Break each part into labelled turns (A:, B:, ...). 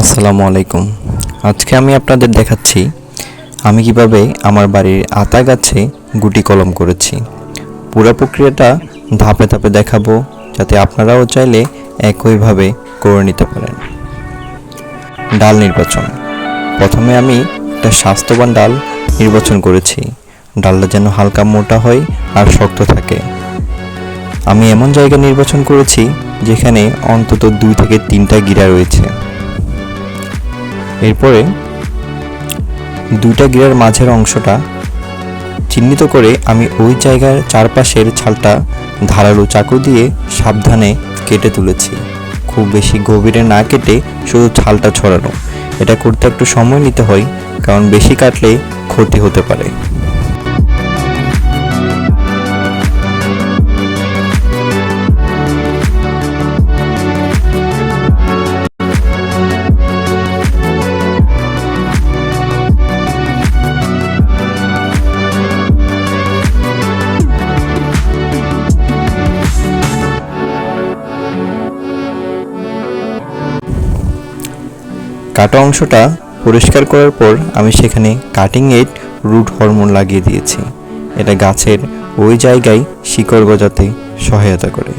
A: আসসালামু আলাইকুম। আজকে আমি আপনাদের দেখাচ্ছি, আমি কীভাবে আমার বাড়ির আতা গাছে গুটি কলম করেছি। পুরো প্রক্রিয়াটা ধাপে ধাপে দেখাবো, যাতে আপনারাও চাইলে একইভাবে করে নিতে পারেন। ডাল নির্বাচন। প্রথমে আমি একটা স্বাস্থ্যবান ডাল নির্বাচন করেছি। ডালটা যেন হালকা মোটা হয় আর শক্ত থাকে। আমি এমন জায়গা নির্বাচন করেছি, যেখানে অন্তত দুই থেকে তিনটা গিরা রয়েছে। এরপরে দুইটা গিরার মাঝের অংশটা চিহ্নিত করে আমি ওই জায়গার চারপাশের ছালটা ধারালো চাকু দিয়ে সাবধানে কেটে তুলেছি। খুব বেশি গভীরে না কেটে শুধু ছালটা ছড়ানো। এটা করতে একটু সময় নিতে হয়, কারণ বেশি কাটলে ক্ষতি হতে পারে। কাটা অংশটা পরিষ্কার করার পর আমি সেখানে কাটিং এড রুট হরমোন লাগিয়ে দিয়েছি। এটা গাছের ওই জায়গায় শিকড় গজাতে সহায়তা করে।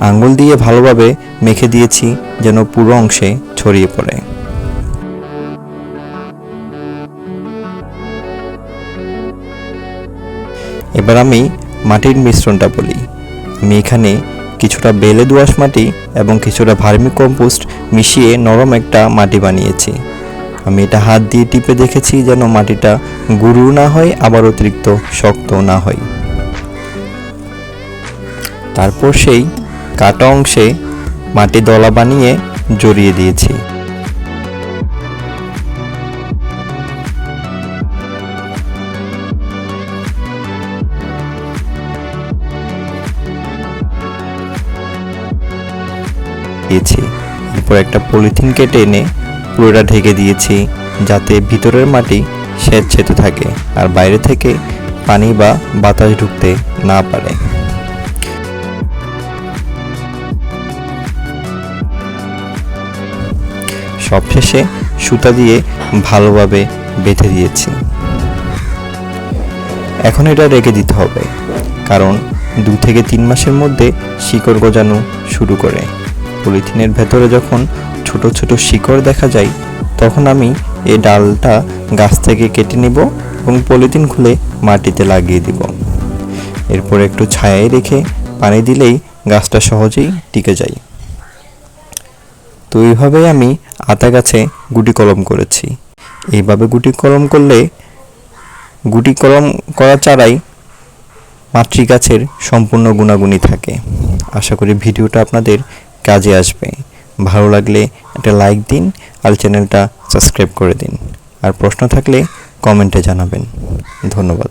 A: আঙ্গুল দিয়ে ভালোভাবে মেখে দিয়েছি যেন পুরো অংশে ছড়িয়ে পড়ে। এবার আমি মাটির মিশ্রণটা বলি। আমি এখানে কিছুটা বেলে দোআঁশ মাটি এবং কিছুটা ভার্মি কম্পোস্ট মিশিয়ে নরম একটা মাটি বানিয়েছি। আমি এটা হাত দিয়ে টিপে দেখেছি যেন মাটিটা গুরু না হয়, আবার অতিরিক্ত শক্ত না হয়। তারপর সেই কাটা অংশে মাটি দলা বানিয়ে জড়িয়ে দিয়েছি। দিয়েছি এরপর একটা পলিথিন কেটে এনে পুরোটা ঢেকে দিয়েছি, যাতে ভিতরের মাটি স্বেচ্ছেতে থাকে আর বাইরে থেকে পানি বা বাতাস ঢুকতে না পারে। সবশেষে সুতা দিয়ে ভালোভাবে বেঁধে দিয়েছি। এখন এটা রেখে দিতে হবে, কারণ দু থেকে তিন মাসের মধ্যে শিকড় গজানো শুরু করে। পলিথিনের ভেতরে যখন ছোট ছোট শিকড় দেখা যায়, তখন আমি এই ডালটা গাছ থেকে কেটে নিব এবং পলিথিন খুলে মাটিতে লাগিয়ে দিব। এরপর একটু ছায়ায় রেখে পানি দিলেই গাছটা সহজেই টিকে যায়। তো এইভাবেই আমি আতা গাছে গুটি কলম করেছি। এইভাবে গুটি কলম করলে, গুটি কলম করা চারাই মাতৃ গাছের সম্পূর্ণ গুণাগুণই থাকে। আশা করি ভিডিওটা আপনাদের কাজে আসবে। ভালো লাগলে একটা লাইক দিন আর চ্যানেলটা সাবস্ক্রাইব করে দিন। আর প্রশ্ন থাকলে কমেন্টে জানাবেন। ধন্যবাদ।